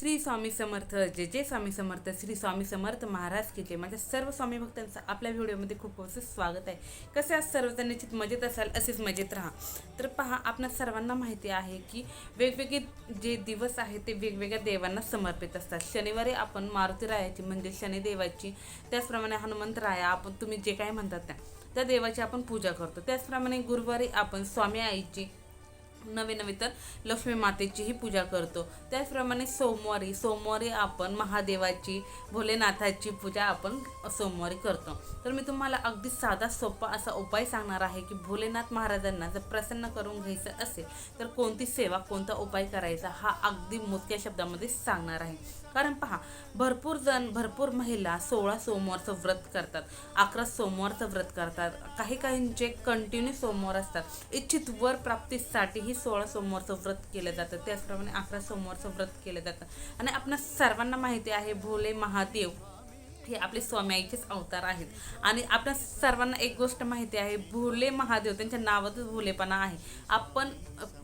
श्री स्वामी समर्थ जे जे स्वामी समर्थ श्री स्वामी समर्थ महाराज की जय. माझ्या सर्व स्वामी भक्तांचं आपल्या व्हिडिओमध्ये खूप खूप स्वागत आहे. कसे आज सर्वजण निश्चित मजेत असाल असेच मजेत राहा. तर पहा आपणा सर्वांना माहिती आहे की वेगवेगळे जे दिवस आहेत ते वेगवेगळ्या देवांना समर्पित असतात. शनिवारी आपण मारुती रायाची म्हणजे शनिदेवाची त्याचप्रमाणे हनुमंत राया आपण तुम्ही जे काय म्हणतात त्या त्या देवाची आपण पूजा करतो. त्याचप्रमाणे गुरुवारी आपण स्वामी आईची नवे नवे तर लक्ष्मी मातेचीही पूजा करतो. त्याचप्रमाणे सोमवारी सोमवारी आपण महादेवाची भोलेनाथाची पूजा आपण सोमवारी करतो. तर मी तुम्हाला अगदी साधा सोपा असा उपाय सांगणार आहे की भोलेनाथ महाराजांना जर प्रसन्न करून घ्यायचं असेल तर कोणती सेवा कोणता उपाय करायचा हा अगदी मोजक्या शब्दामध्ये सांगणार आहे. कारण पहा भरपूर जण भरपूर महिला सोळा सोमवारचं व्रत करतात अकरा सोमवारचं व्रत करतात. काही काहींचे कंटिन्यू सोमवार असतात. इच्छित वर प्राप्तीसाठीही सोळा सोमवारचं व्रत केलं जातं. त्याचप्रमाणे अकरा सोमवारचं व्रत केलं जातं. आणि आपणा सर्वांना माहिती आहे भोले महादेव हे आपले स्वामी आईचेच अवतार आहेत. आणि आपल्या सर्वांना एक गोष्ट माहिती आहे भोले महादेव त्यांच्या नावातच भोलेपणा आहे. आपण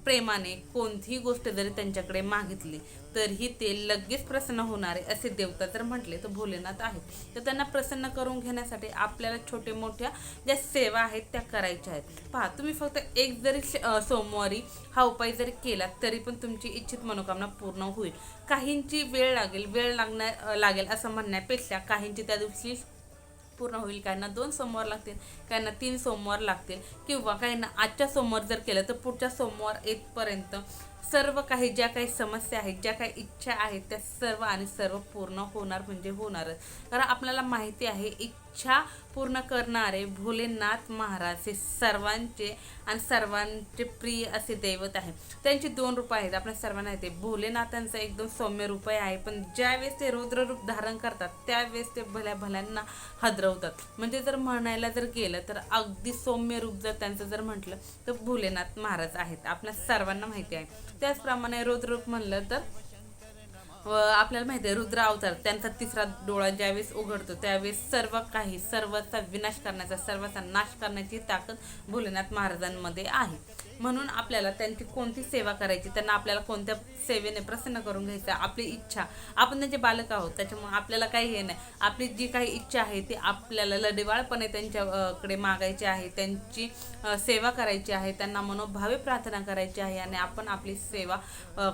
प्रेमाने कोणतीही गोष्ट जरी त्यांच्याकडे मागितली तरीही ते लगेच प्रसन्न होणारे असे देवता जर म्हटले तर भोलेनाथ आहेत. तर त्यांना प्रसन्न करून घेण्यासाठी आपल्याला छोटे मोठ्या ज्या सेवा आहेत त्या करायच्या आहेत. पहा तुम्ही फक्त एक जरी सोमवारी हा उपाय जरी केला तरी पण तुमची इच्छित मनोकामना पूर्ण होईल. काहींची वेळ लागेल वेळ लागणार लागेल असं म्हणण्यापेक्षा काहींची त्या दिवशी पूर्ण होईल काहींना दोन सोमवार लागतील काहींना तीन सोमवार लागतील किंवा काहींना आजच्या सोमवार जर केलं तर पुढच्या सोमवार येतपर्यंत सर्व काही ज्या काही समस्या आहेत ज्या काही इच्छा आहेत त्या सर्व आणि सर्व पूर्ण होणार म्हणजे होणारच. कारण आपल्याला माहिती आहे इच्छा पूर्ण करणारे भोलेनाथ महाराज हे सर्वांचे आणि सर्वांचे प्रिय असे दैवत आहे. त्यांचे दोन रूप आहेत. आपल्या सर्वांना येते भोलेनाथांचं एकदम सौम्य रूप आहे पण ज्यावेळेस ते रुद्र रूप धारण करतात त्यावेळेस ते भल्या भल्यांना हदरवतात. म्हणजे जर म्हणायला जर गेलं तर अगदी सौम्य रूप जर त्यांचं जर म्हटलं तर भोलेनाथ महाराज आहेत. आपल्या सर्वांना माहिती आहे. त्याचप्रमाणे रुद्ररूप म्हणलं तर व आपल्याला माहिती आहे रुद्र अवतार त्यांचा तिसरा डोळा ज्यावेळेस उघडतो त्यावेळेस सर्व काही सर्वचा विनाश करण्याचा सर्वाचा नाश करण्याची ताकद भोलेनाथ महाराजांमध्ये आहे. म्हणून आपल्याला त्यांची कोणती सेवा करायची त्यांना आपल्याला कोणत्या सेवेने प्रसन्न करून घ्यायचं आपली इच्छा. आपण त्यांचे बालक आहोत त्याच्यामुळे आपल्याला काही हे नाही. आपली जी काही इच्छा आहे ती आपल्याला लढिवाळपणे त्यांच्याकडे मागायची आहे. त्यांची सेवा करायची आहे त्यांना मनोभावे प्रार्थना करायची आहे आणि आपण आपली सेवा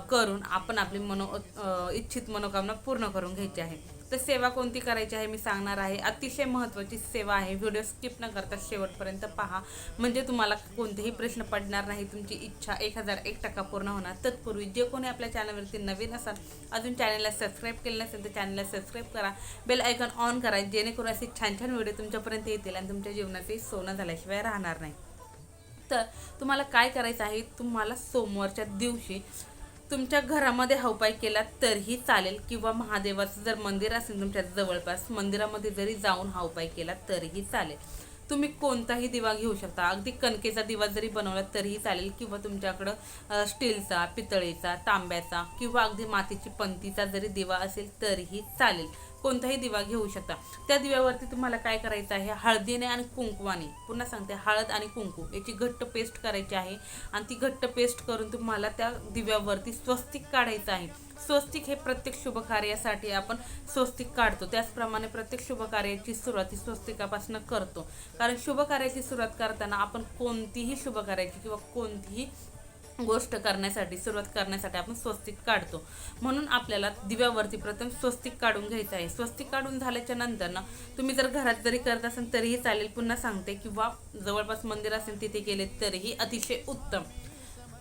करून आपण आपली मनो इच्छित मनोकामना पूर्ण करून घ्यायची आहे. तर सेवा कोणती करायची आहे मी सांगणार आहे. अतिशय महत्त्वाची सेवा आहे. व्हिडिओ स्किप न करता शेवटपर्यंत पहा. म्हणजे तुम्हाला कोणतेही प्रश्न पडणार नाही. तुमची इच्छा एक हजार एक टक्का पूर्ण होणार. तत्पूर्वी जे कोणी आपल्या चॅनलवरती नवीन असाल अजून चॅनलला सबस्क्राईब केलं नसेल तर चॅनलला सबस्क्राईब करा. बेल आयकॉन ऑन करा. जेणेकरून असे छान छान व्हिडिओ तुमच्यापर्यंत येतील आणि तुमच्या जीवनाचे सोनं झाल्याशिवाय राहणार नाही. तर तुम्हाला काय करायचं आहे? तुम्हाला सोमवारच्या दिवशी तुमच्या घरामध्ये हा उपाय केला तरीही चालेल किंवा महादेवाचं जर मंदिर असेल तुमच्या जवळपास मंदिरामध्ये जरी जाऊन हा उपाय केला तरीही चालेल. तुम्ही कोणताही दिवा घेऊ शकता. अगदी कणकेचा दिवा जरी बनवला तरीही चालेल किंवा तुमच्याकडं स्टीलचा पितळेचा तांब्याचा किंवा अगदी मातीची पंतीचा जरी दिवा असेल तरीही चालेल. कोणताही दिवा घेऊ शकता. त्या दिव्यावरती तुम्हाला काय करायचं आहे? हळदीने आणि कुंकवाने. पुन्हा सांगते हळद आणि कुंकू. याची घट्ट पेस्ट करायची आहे. आणि ती घट्ट पेस्ट करून तुम्हाला त्या दिव्यावरती स्वस्तिक काढायचं आहे. स्वस्तिक हे प्रत्येक शुभ कार्यासाठी आपण स्वस्तिक काढतो. त्याचप्रमाणे प्रत्येक शुभ कार्याची सुरुवात ही स्वस्तिकापासून करतो. कारण शुभ कार्याची सुरुवात करताना आपण कोणतीही शुभ कार्याची किंवा कोणतीही गोष्ट करण्यासाठी सुरुवात करण्यासाठी आपण स्वस्तिक काढतो. म्हणून आपल्याला दिव्यावरती प्रथम स्वस्तिक काढून घ्यायचं आहे. स्वस्तिक काढून झाल्याच्यानंतर ना तुम्ही जर घरात जरी करत असाल तरीही चालेल. पुन्हा सांगते किंवा जवळपास मंदिर असेल तिथे गेले तरीही अतिशय उत्तम.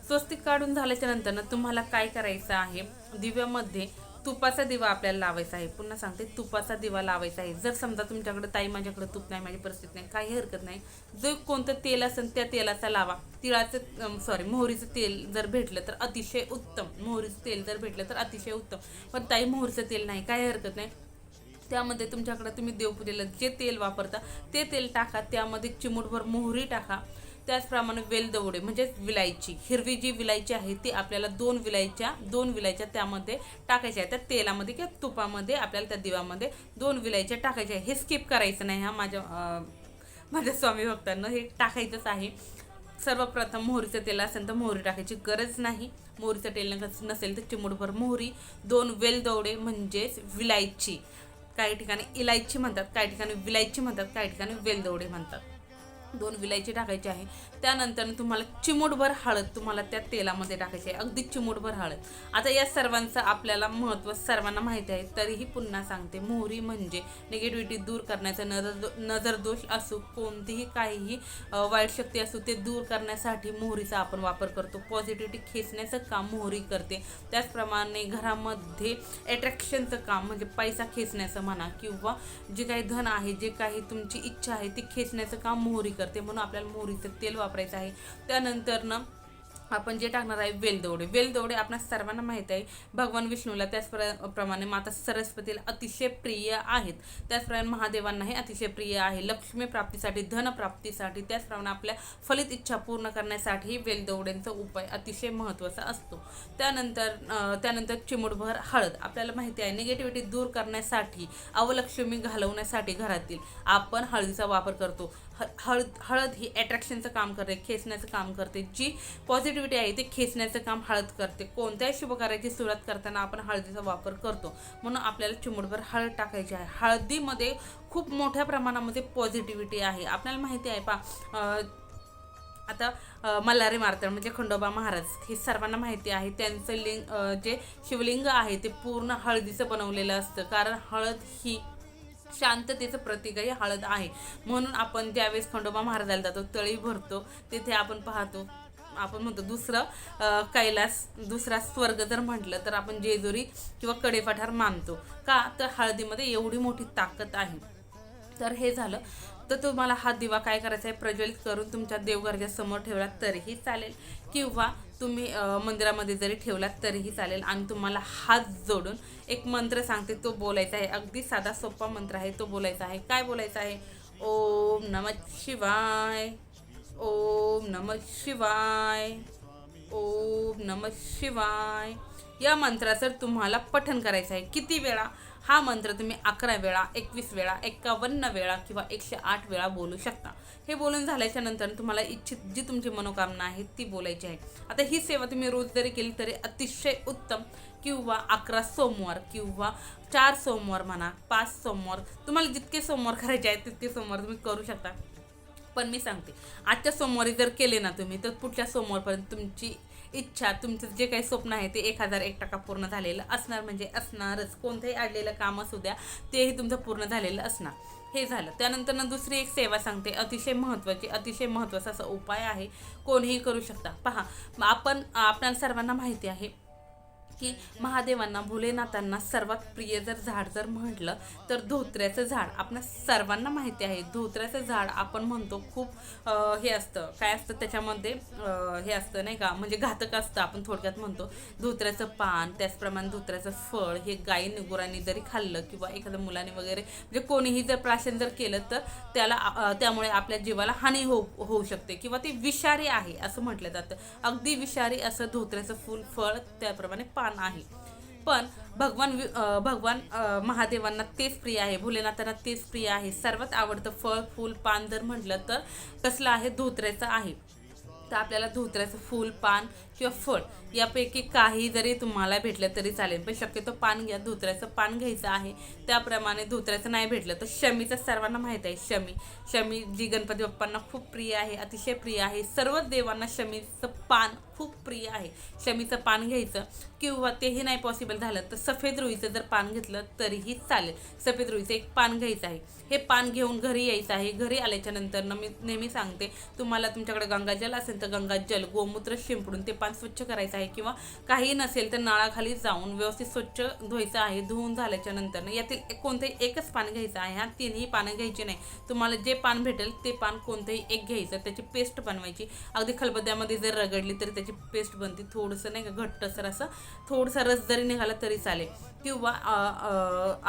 स्वस्तिक काढून झाल्याच्यानंतर ना तुम्हाला काय करायचं आहे? दिव्यामध्ये तुपाचा दिवा आपल्याला लावायचा आहे. पुन्हा सांगते तुपाचा दिवा लावायचा आहे. जर समजा तुमच्याकडे ताई माझ्याकडे तूप नाही माझी परिस्थिती नाही काही हरकत नाही. जो कोणतं तेल असेल त्या तेलाचा लावा. तिळाचं सॉरी मोहरीचं तेल जर भेटलं तर अतिशय उत्तम. मोहरीचं तेल जर भेटलं तर अतिशय उत्तम. पण ताई मोहरीचं तेल नाही काही हरकत नाही. त्यामध्ये तुमच्याकडे तुम्ही देवपूजेला जे तेल वापरता ते तेल टाका. त्यामध्ये चिमूटभर मोहरी टाका. त्याचप्रमाणे वेलदवडे म्हणजे विलायची हिरवी जी विलायची आहे ती आपल्याला दोन विलायच्या दोन विलायच्या त्यामध्ये टाकायच्या आहे. त्या तेलामध्ये किंवा तुपामध्ये आपल्याला त्या दिवामध्ये दोन विलायच्या टाकायच्या आहे. हे स्किप करायचं नाही हा माझ्या माझ्या स्वामी भक्तांना हे टाकायचंच आहे. सर्वप्रथम मोहरीचं तेल असेल तर मोहरी टाकायची गरज नाही. मोहरीचं तेल नसेल तर चिमूटभर मोहरी. दोन वेलदवडे म्हणजेच विलायची. काही ठिकाणी इलायची म्हणतात काही ठिकाणी विलायची म्हणतात काही ठिकाणी वेलदवडे म्हणतात. दोन विलायची टाकायची आहे. त्यानंतर तुम्हाला चिमूटभर हळद तुम्हाला त्या तेलामध्ये टाकायची आहे. अगदी चिमूटभर हळद. आता या सर्वांचं आपल्याला महत्त्व सर्वांना माहिती आहे तरीही पुन्हा सांगते मोहरी म्हणजे निगेटिव्हिटी दूर करण्याचा नजर नजरदोष असो कोणतीही काहीही वाईट शक्ती असो ते दूर करण्यासाठी मोहरीचा आपण वापर करतो. पॉझिटिव्हिटी खेचण्याचं काम मोहरी करते. त्याचप्रमाणे घरामध्ये अट्रॅक्शनचं काम म्हणजे पैसा खेचण्याचं म्हणा किंवा जे काही धन आहे जे काही तुमची इच्छा आहे ती खेचण्याचं काम मोहरी करते. म्हणून आपल्याला मोहरीचं तेल वापरायचं आहे. त्यानंतर ना आपण जे टाकणार आहे वेलदवडे वेलदवडे आपल्या सर्वांना माहीत आहे. भगवान विष्णूला त्याचप्रमाणे माता सरस्वतीला अतिशय प्रिय आहेत. त्याचप्रमाणे महादेवांनाही अतिशय प्रिय आहे. लक्ष्मी प्राप्तीसाठी धन प्राप्तीसाठी त्याचप्रमाणे आपल्या फलित इच्छा पूर्ण करण्यासाठी वेलदवड्यांचा उपाय अतिशय महत्त्वाचा असतो. त्यानंतर त्यानंतर चिमूटभर हळद. आपल्याला माहिती आहे निगेटिव्हिटी दूर करण्यासाठी अवलक्ष्मी घालवण्यासाठी घरातील आपण हळदीचा वापर करतो. हळद हळद ही अट्रॅक्शनचं काम करते खेचण्याचं काम करते. जी पॉझिटिव्हिटी आहे ते खेचण्याचं काम हळद करते. कोणत्याही शुभकार्याची सुरुवात करताना आपण हळदीचा वापर करतो. म्हणून आपल्याला चिमूटभर हळद टाकायची आहे. हळदीमध्ये खूप मोठ्या प्रमाणामध्ये पॉझिटिव्हिटी आहे. आपल्याला माहिती आहे पा आता मल्हारी मार्तंड म्हणजे खंडोबा महाराज हे सर्वांना माहिती आहे. त्यांचं लिंग जे शिवलिंग आहे ते पूर्ण हळदीचं बनवलेलं असतं. कारण हळद ही शांततेचं प्रतीकही हळद आहे. म्हणून आपण ज्यावेळेस खंडोबा महाराजाला जातो तळी भरतो तिथे आपण पाहतो. आपण म्हणतो दुसरं कैलास दुसरा स्वर्ग जर म्हटलं तर आपण जेजुरी किंवा कडेपठार मानतो. का? तर हळदीमध्ये एवढी मोठी ताकद आहे. तर हे झालं. तर तुम्हाला हा दिवा काय करायचा आहे? प्रज्वलित करून तुमच्या देवघराच्या समोर ठेवला तरीही चालेल. किंवा तुम्ही मंदिरामध्ये जरी ठेवलात तरीही चालेल. आणि तुम्हाला हात जोडून एक मंत्र सांगते तो बोलायचा आहे. अगदी साधा सोपा मंत्र आहे तो बोलायचा आहे. काय बोलायचा आहे? ओम नमः शिवाय ओम नमः शिवाय ओम नमः शिवाय. या मंत्राचं तुम्हाला पठन करायचं आहे. किती वेळा? हा मंत्र तुम्ही अकरा वेळा एकवीस वेळा एकावन्न वेळा किंवा एकशे आठ वेळा बोलू शकता. हे बोलून झाल्याच्यानंतर तुम्हाला इच्छित जी तुमची मनोकामना आहे ती बोलायची आहे. आता ही सेवा तुम्ही रोज जरी केली तरी अतिशय उत्तम किंवा अकरा सोमवार किंवा चार सोमवार म्हणा पाच सोमवार तुम्हाला जितके सोमवार करायचे आहेत तितके सोमवार तुम्ही करू शकता. पण मी सांगते आजच्या सोमवारी जर केले ना तुम्ही तर पुढच्या सोमवारपर्यंत तुमची इच्छा तुमचं जे काही स्वप्न आहे ते एक हजार एक टक्का पूर्ण झालेलं असणार. म्हणजे असणारच. कोणतंही अडलेलं काम असू द्या तेही तुमचं पूर्ण झालेलं असणार. हे झालं. त्यानंतर ना दुसरी एक सेवा सांगते. अतिशय महत्त्वाची अतिशय महत्त्वाचा असा उपाय आहे. कोणीही करू शकता. पहा आपण आपल्याला सर्वांना माहिती आहे की महादेवांना भोलेनाथांना सर्वात प्रिय जर झाड जर म्हटलं तर धोत्र्याचं झाड. आपण सर्वांना माहिती आहे धोत्र्याचं झाड आपण म्हणतो खूप हे असतं. काय असतं त्याच्यामध्ये हे असतं नाही का? म्हणजे घातक असतं आपण थोडक्यात म्हणतो. धोत्र्याचं पान त्याचप्रमाणे धोत्र्याचं फळ हे गाई गुरांनी जरी खाल्लं किंवा एखाद्या मुलाने वगैरे म्हणजे कोणीही जर प्राशन जर केलं तर त्याला त्यामुळे आपल्या जीवाला हानी होऊ होऊ शकते किंवा ते विषारी आहे असं म्हटलं जातं. अगदी विषारी असं धोत्र्याचं फूल फळ त्याप्रमाणे पान नाही. पण भगवान भगवान अं, महादेवांना तेच प्रिय आहे भोलेनाथांना तेच प्रिय आहे. सर्वात आवडतं फळ फूल पान जर म्हटलं तर कसलं आहे? धोत्र्याचं आहे. तर आपल्याला धोत्र्याचं फूल पान किंवा फळ यापैकी काही जरी तुम्हाला भेटलं तरी चालेल पण शक्यतो पान घ्या. धोत्र्याचं पान घ्यायचं आहे. त्याप्रमाणे धोत्र्याचं नाही भेटलं तर शमीचं सर्वांना माहीत आहे शमी. शमी जी गणपती बाप्पांना खूप प्रिय आहे अतिशय प्रिय आहे. सर्वच देवांना शमीचं पान खूप प्रिय आहे. शमीचं पान घ्यायचं किंवा तेही नाही पॉसिबल झालं तर सफेद रुईचं जर पान घेतलं तरीही चालेल. सफेद रुईचं एक पान घ्यायचं आहे. हे पान घेऊन घरी यायचं आहे. घरी आल्याच्यानंतर मी नेहमी सांगते तुम्हाला तुमच्याकडे गंगाजल असेल तर गंगाजल गोमूत्र शिंपडून ते पान स्वच्छ करायचं आहे किंवा काही नसेल तर नळाखाली जाऊन व्यवस्थित स्वच्छ धुवायचं आहे धुवून झाल्याच्यानंतर यातील कोणतंही एकच पान घ्यायचं आहे. हा तिन्ही पानं घ्यायची नाही. तुम्हाला जे पान भेटेल ते पान कोणतंही एक घ्यायचं. त्याची पेस्ट बनवायची. अगदी खलबद्यामध्ये जर रगडली तरी त्याची पेस्ट बनते. थोडंसं नाही का घट्टसर असं थोडासा रस जरी निघाला तरी चालेल. किंवा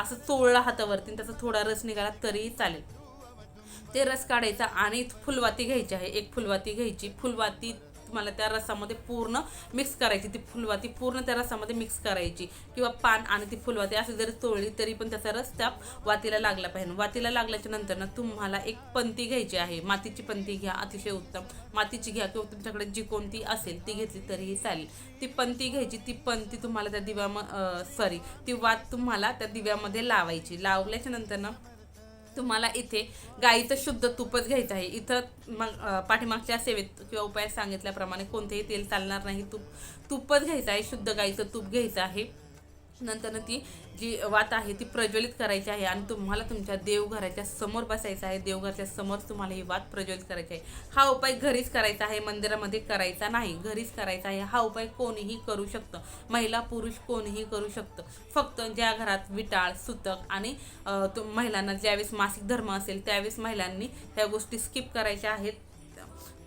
असं चोळला हातावरती आणि त्याचा थोडा रस निघाला तरीही चालेल. ते रस काढायचा आणि फुलवाती घ्यायची आहे. एक फुलवाती घ्यायची. फुलवाती तुम्हाला त्या रसामध्ये पूर्ण मिक्स करायची. ती फुलवाती पूर्ण त्या रसामध्ये मिक्स करायची. किंवा पान आणि ती फुलवाती असं जरी चोळली तरी पण त्याचा रस त्या वातीला लागला पाहिजे. वातीला लागल्याच्या नंतर ना तुम्हाला एक पंती घ्यायची आहे. मातीची पंती घ्या अतिशय उत्तम. मातीची घ्या किंवा तुमच्याकडे जी कोणती असेल ती घेतली तरीही चालेल. ती पंती घ्यायची. ती पंती तुम्हाला त्या दिव्याम सॉरी ती वात तुम्हाला त्या दिव्यामध्ये लावायची. लावल्याच्या नंतर ना तुम्हाला इथे गाईचं शुद्ध तुपच घ्यायचं आहे. इथं मग पाठीमागच्या सेवेत किंवा उपायात सांगितल्याप्रमाणे कोणतेही तेल चालणार नाही. तूप तुपच घ्यायचं आहे. शुद्ध गाईचं तूप घ्यायचं आहे. नंतरनं ती जी वात आहे ती प्रज्वलित करायची आहे आणि तुम्हाला तुमच्या देवघराच्या समोर बसायचं आहे. देवघराच्या समोर तुम्हाला ही वात प्रज्वलित करायची आहे. हा उपाय घरीच करायचा आहे मंदिरामध्ये करायचा नाही. घरीच करायचा आहे. हा उपाय कोणीही करू शकतं. महिला पुरुष कोणीही करू शकतं. फक्त ज्या घरात विटाळ सुतक आणि महिलांना ज्यावेळेस मासिक धर्म असेल त्यावेळेस महिलांनी ह्या गोष्टी स्किप करायच्या आहेत.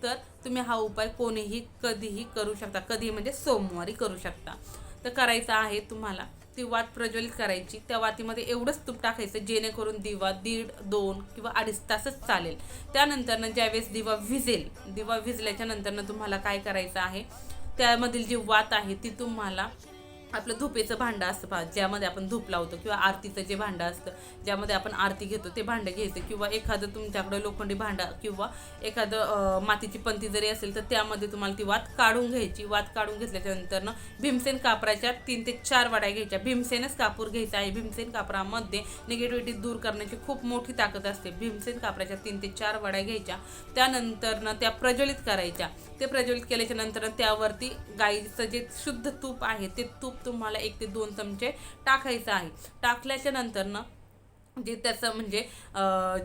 तर तुम्ही हा उपाय कोणीही कधीही करू शकता. कधी म्हणजे सोमवारी करू शकता. तर करायचं आहे तुम्हाला. ती वात प्रज्वलित करायची त्या वातीमध्ये एवढंच तूप टाकायचं जेणेकरून दिवा दीड दोन किंवा अडीच तासच चालेल. त्यानंतरनं ज्यावेळेस दिवा विजेल दिवा विजल्याच्या नंतरनं तुम्हाला काय करायचं आहे? त्यामधील जी वात आहे ती तुम्हाला आपलं धुपेचं भांडं असतं पहा ज्यामध्ये आपण धूप लावतो किंवा आरतीचं जे भांडं असतं ज्यामध्ये आपण आरती घेतो ते भांडं घ्यायचं. किंवा एखादं तुमच्याकडे लोखंडी भांडं किंवा एखादं मातीची पंती जरी असेल तर त्यामध्ये तुम्हाला ती वात काढून घ्यायची. वात काढून घेतल्याच्यानंतरनं भीमसेन कापराच्या तीन ते चार वड्या घ्यायच्या. भीमसेनच कापूर घ्यायचा आहे. भीमसेन कापरामध्ये निगेटिव्हिटी दूर करण्याची खूप मोठी ताकद असते. भीमसेन कापराच्या तीन ते चार वड्या घ्यायच्या. त्यानंतरनं त्या प्रज्वलित करायच्या. ते प्रज्वलित केल्याच्यानंतर त्यावरती गाईचं जे शुद्ध तूप आहे ते तूप तुम्हाला एक ते दोन चमचे टाकायचं आहे. टाकल्याच्या नंतर ना जे त्याचं म्हणजे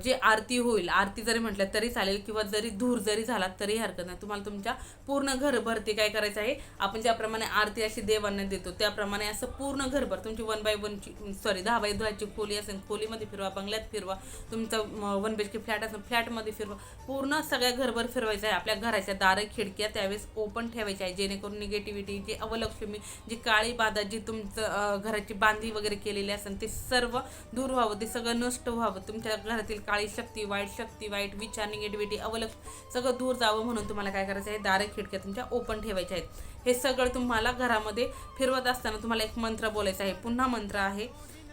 जे आरती होईल आरती जरी म्हटलं तरी चालेल किंवा जरी धूर जरी झाला तरी हरकत नाही. तुम्हाला तुमच्या पूर्ण घरभर ते काय करायचं आहे? आपण ज्याप्रमाणे आरती अशी देवांना देतो त्याप्रमाणे असं पूर्ण घरभर तुमची वन बाय वनची सॉरी दहा बाय दहाची खोली असेल खोलीमध्ये फिरवा बंगल्यात फिरवा तुमचं वन बेचकी फ्लॅट असेल फ्लॅटमध्ये फिरवा पूर्ण सगळ्या घरभर फिरवायचं आहे. आपल्या घराच्या दारं खिडक्या त्यावेळेस ओपन ठेवायच्या आहे जेणेकरून निगेटिव्हिटी जी अवलक्ष्मी जी काळी बाधा जी तुमचं घराची बांधी वगैरे केलेली असेल ते सर्व दूर व्हावं ते सगळं सगळं नष्ट व्हावं. तुमच्या घरातील काळी शक्ती वाईट शक्ती वाईट विचार निगेटिव्हिटी अवलंब सगळं दूर जावं म्हणून तुम्हाला काय करायचं आहे? दारे खिडक्या तुमच्या ओपन ठेवायच्या आहेत. हे सगळं तुम्हाला घरामध्ये फिरवत असताना तुम्हाला एक मंत्र बोलायचा आहे. पुन्हा मंत्र आहे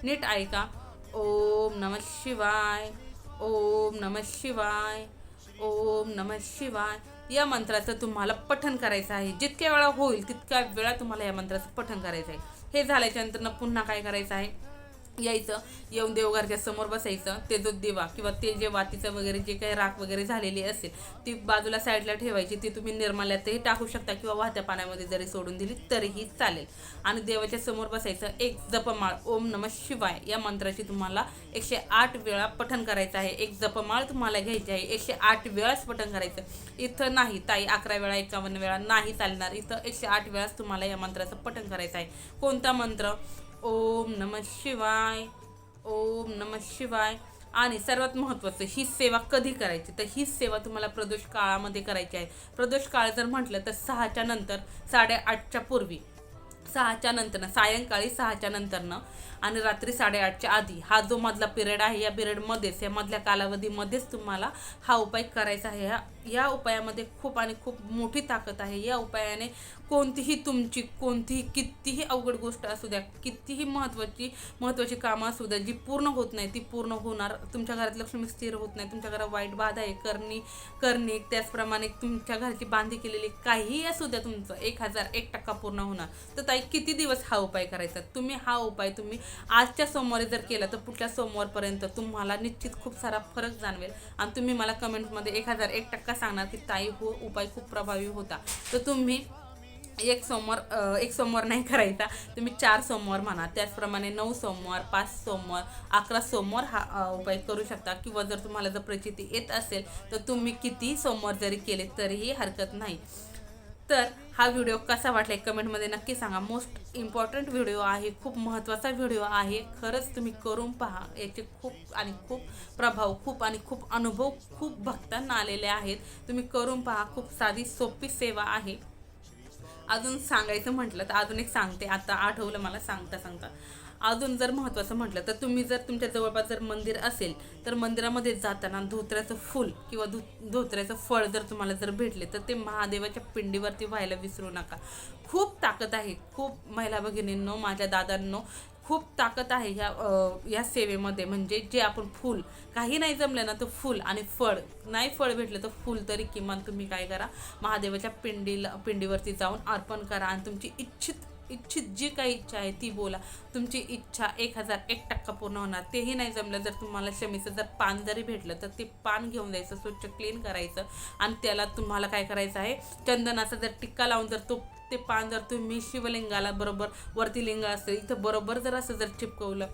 नीट ऐका. ओम नम शिवाय ओम नम शिवाय ओम नम शिवाय. या मंत्राचं तुम्हाला पठन करायचं आहे. जितक्या वेळा होईल तितक्या वेळा तुम्हाला या मंत्राचं पठन करायचं आहे. हे झाल्याच्यानंतर पुन्हा काय करायचं आहे? यायचं येऊन देवघरच्या समोर बसायचं ते जो दिवा किंवा ते जे वातीचं वगैरे जे काही राख वगैरे झालेली असेल ती बाजूला साईडला ठेवायची ती तुम्ही निर्माल्यातही टाकू शकता किंवा वाहत्या पाण्यामध्ये जरी सोडून दिली तरीही चालेल. आणि देवाच्या समोर बसायचं एक जपमाळ ओम नम शिवाय या मंत्राची तुम्हाला एकशे आठ वेळा पठण करायचं आहे. एक जपमाळ तुम्हाला घ्यायची आहे एकशे आठ वेळाच पठण करायचं. इथं नाही ताई अकरा वेळा एकावन्न वेळा नाही चालणार. इथं एकशे आठ वेळाच तुम्हाला या मंत्राचं पठण करायचं आहे. कोणता मंत्र? ओम नम शिवाय ओम नम शिवाय. आणि सर्वात महत्त्वाचं ही सेवा कधी करायची? तर ही सेवा तुम्हाला प्रदोष काळामध्ये करायची आहे. प्रदोष काळ जर म्हटलं तर सहाच्या नंतर साडेआठच्या पूर्वी. सहाच्या नंतरनं सायंकाळी सहाच्या नंतरनं आणि रात्री साडेआठच्या आधी. हा जो मधला पिरियड आहे या पिरियडमध्येच या मधल्या कालावधीमध्येच तुम्हाला हा उपाय करायचा आहे. ह्या या उपायामध्ये खूप आणि खूप मोठी ताकद आहे. या उपायाने कोणतीही तुमची कोणतीही कितीही अवघड गोष्ट असू द्या कितीही महत्त्वाची महत्त्वाची कामं असू द्या जी पूर्ण होत नाही ती पूर्ण होणार. तुमच्या घरात लक्ष्मी स्थिर होत नाही तुमच्या घरात वाईट बाधा आहे करणी करणी त्याचप्रमाणे तुमच्या घराची बांधी केलेली काहीही असू द्या तुमचं एक हजार एक टक्का पूर्ण होणार. तर ताई किती दिवस हा उपाय करायचा? तुम्ही हा उपाय तुम्ही आजच्या सोमवारी जर केला तर पुढच्या सोमवारपर्यंत तुम्हाला निश्चित खूप सारा फरक जाणवेल. आणि तुम्ही मला कमेंटमध्ये एक हजार एक टक्का सांगणार की ताई हो उपाय खूप प्रभावी होता. तर तुम्ही एक सोमवार एक सोमवार नाही करायचा. तुम्ही चार सोमवार म्हणा. त्याचप्रमाणे नऊ सोमवार पाच सोमवार अकरा सोमवार हा उपाय करू शकता. किंवा जर तुम्हाला जर प्रचिती येत असेल तर तुम्ही किती सोमवार जरी केले तरीही हरकत नाही. तर हा व्हिडिओ कसा वाटला कमेंटमध्ये नक्की सांगा. मोस्ट इम्पॉर्टंट व्हिडिओ आहे खूप महत्त्वाचा व्हिडिओ आहे. खरंच तुम्ही करून पहा. याचे खूप आणि खूप प्रभाव खूप आणि खूप अनुभव खूप भक्तांना आलेले आहेत. तुम्ही करून पहा. खूप साधी सोपी सेवा आहे. अजून सांगायचं म्हटलं तर अजून एक सांगते. आता आठवलं मला सांगता सांगता. अजून जर महत्त्वाचं म्हटलं तर तुम्ही जर तुमच्या जवळपास जर मंदिर असेल तर मंदिरामध्ये जाताना धोत्र्याचं फूल किंवा धो धोत्र्याचं फळ जर तुम्हाला जर भेटले तर ते महादेवाच्या पिंडीवरती व्हायला विसरू नका. खूप ताकद आहे खूप महिला भगिनींनो माझ्या दादांनो खूप ताकद आहे ह्या या ह्या सेवेमध्ये. म्हणजे जे आपण फूल काही नाही जमलं ना तर फूल आणि फळ. नाही फळ भेटलं तर फूल तरी किमान तुम्ही काय करा महादेवाच्या पिंडीला पिंडीवरती जाऊन अर्पण करा आणि तुमची इच्छित इच्छित जी काही इच्छा आहे ती बोला. तुमची इच्छा एक हजार एक टक्का पूर्ण होणार. तेही नाही जमलं जर तुम्हाला शमीचं जर पान जरी भेटलं तर ते पान घेऊन जायचं स्वच्छ क्लीन करायचं. आणि त्याला तुम्हाला काय करायचं आहे? चंदनाचा जर टिक्का लावून जर तो ते पान जर तुम्ही शिवलिंगाला बरोबर वरती लिंग असेल इथं बरोबर जर असं जर चिपकवलं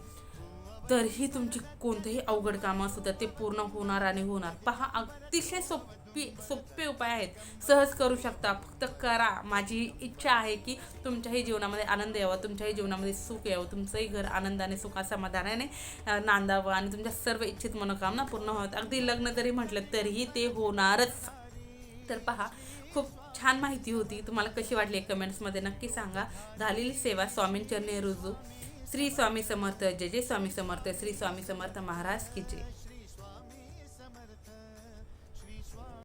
तरीही तुमची कोणतंही अवघड कामं असू ते पूर्ण होणार आणि होणार. पहा अतिशय सोपी सोपे उपाय आहेत. सहज करू शकता. फक्त करा. माझी इच्छा आहे की तुमच्याही जीवनामध्ये आनंद यावा तुमच्याही जीवनामध्ये सुख यावं तुमचंही घर आनंदाने सुखा समाधानाने नांदावं आणि तुमच्या सर्व इच्छित मनोकामना पूर्ण व्हावं अगदी लग्न जरी म्हटलं तरीही ते होणारच. तर पहा खूप छान माहिती होती. तुम्हाला कशी वाटली कमेंट्समध्ये नक्की सांगा. झालेली सेवा स्वामींचरणी रुजू. श्री स्वामी समर्थ. जय जय स्वामी समर्थ. श्री स्वामी समर्थ महाराज की जय.